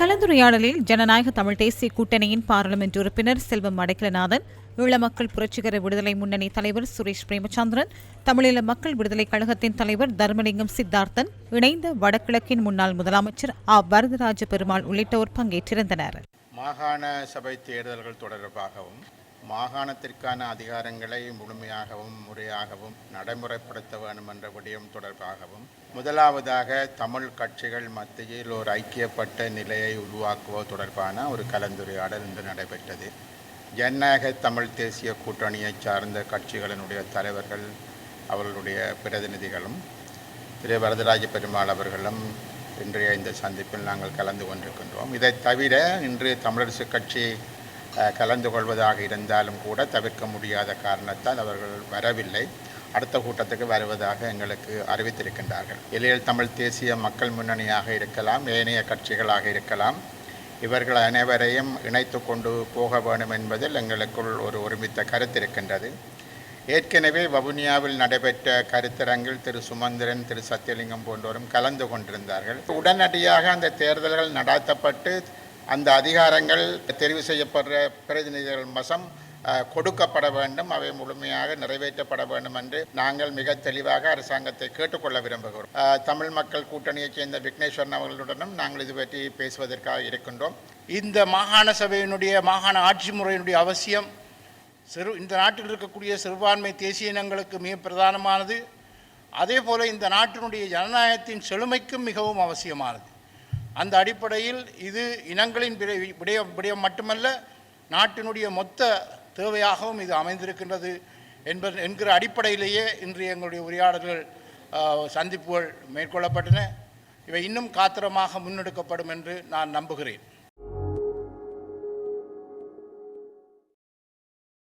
கலந்துரையாடலில் ஜனநாயக தமிழ் தேசிய கூட்டணியின் பாராளுமன்ற உறுப்பினர் செல்வம் அடைக்கலநாதன் ஈழ மக்கள் புரட்சிகர விடுதலை முன்னணி தலைவர் சுரேஷ் பிரேமச்சந்திரன் தமிழீழ மக்கள் விடுதலை கழகத்தின் தலைவர் தர்மலிங்கம் சித்தார்த்தன் இணைந்த வடகிழக்கின் முன்னாள் முதலமைச்சர் ஆ. வரதராஜ பெருமாள் உள்ளிட்டோர் பங்கேற்றிருந்தனர். மாகாண சபை தேர்தல்கள் தொடர்பாகவும் மாகாணத்திற்கான அதிகாரங்களை முழுமையாகவும் முறையாகவும் நடைமுறைப்படுத்த வேண்டும் என்ற விடயம் தொடர்பாகவும் முதலாவதாக தமிழ் கட்சிகள் மத்தியில் ஒரு ஐக்கியப்பட்ட நிலையை உருவாக்குவது தொடர்பான ஒரு கலந்துரையாடல் இன்று நடைபெற்றது. ஜனநாயக தமிழ் தேசிய கூட்டணியை சார்ந்த கட்சிகளினுடைய தலைவர்கள் அவர்களுடைய பிரதிநிதிகளும் திரு. வரதராஜ பெருமாள் அவர்களும் இன்றைய இந்த சந்திப்பில் நாங்கள் கலந்து கொண்டிருக்கின்றோம். இதை தவிர இன்று தமிழரசு கட்சி கலந்து கொள்வதாக இருந்தாலும் கூட தவிர்க்க முடியாத காரணத்தால் அவர்கள் வரவில்லை. அடுத்த கூட்டத்துக்கு வருவதாக எங்களுக்கு அறிவித்திருக்கின்றார்கள். இளையல் தமிழ் தேசிய மக்கள் முன்னணியாக இருக்கலாம் ஏனைய கட்சிகளாக இருக்கலாம். இவர்கள் அனைவரையும் இணைத்து கொண்டு போக வேண்டும் என்பதில் எங்களுக்குள் ஒரு ஒருமித்த கருத்து இருக்கின்றது. ஏற்கனவே வவுனியாவில் நடைபெற்ற கருத்தரங்கில் திரு சுமந்திரன் திரு சத்தியலிங்கம் போன்றோரும் கலந்து கொண்டிருந்தார்கள். உடனடியாக அந்த தேர்தல்கள் நடாத்தப்பட்டு அந்த அதிகாரங்கள் தெரிவு செய்யப்படுற பிரதிநிதிகள் வசம் கொடுக்கப்பட வேண்டும். அவை முழுமையாக நிறைவேற்றப்பட வேண்டும் என்று நாங்கள் மிக தெளிவாக அரசாங்கத்தை கேட்டுக்கொள்ள விரும்புகிறோம். தமிழ் மக்கள் கூட்டணியைச் சேர்ந்த விக்னேஸ்வரன் அவர்களுடனும் நாங்கள் இது பற்றி பேசுவதற்காக இருக்கின்றோம். இந்த மாகாண சபையினுடைய மாகாண ஆட்சி முறையினுடைய அவசியம் சிறு இந்த நாட்டில் இருக்கக்கூடிய சிறுபான்மை தேசிய இனங்களுக்கு மிக பிரதானமானது. அதே போல இந்த நாட்டினுடைய ஜனநாயகத்தின் செழுமைக்கும் மிகவும் அவசியமானது. அந்த அடிப்படையில் இது இனங்களின் விடை- விடயம் விடயம் மட்டுமல்ல நாட்டினுடைய மொத்த தேவையாகவும் இது அமைந்திருக்கின்றது என்பது என்கிற அடிப்படையிலேயே இன்று எங்களுடைய உரையாடல்கள் சந்திப்புகள் மேற்கொள்ளப்பட்டன. இவை இன்னும் காத்திரமாக முன்னெடுக்கப்படும் என்று நான் நம்புகிறேன்.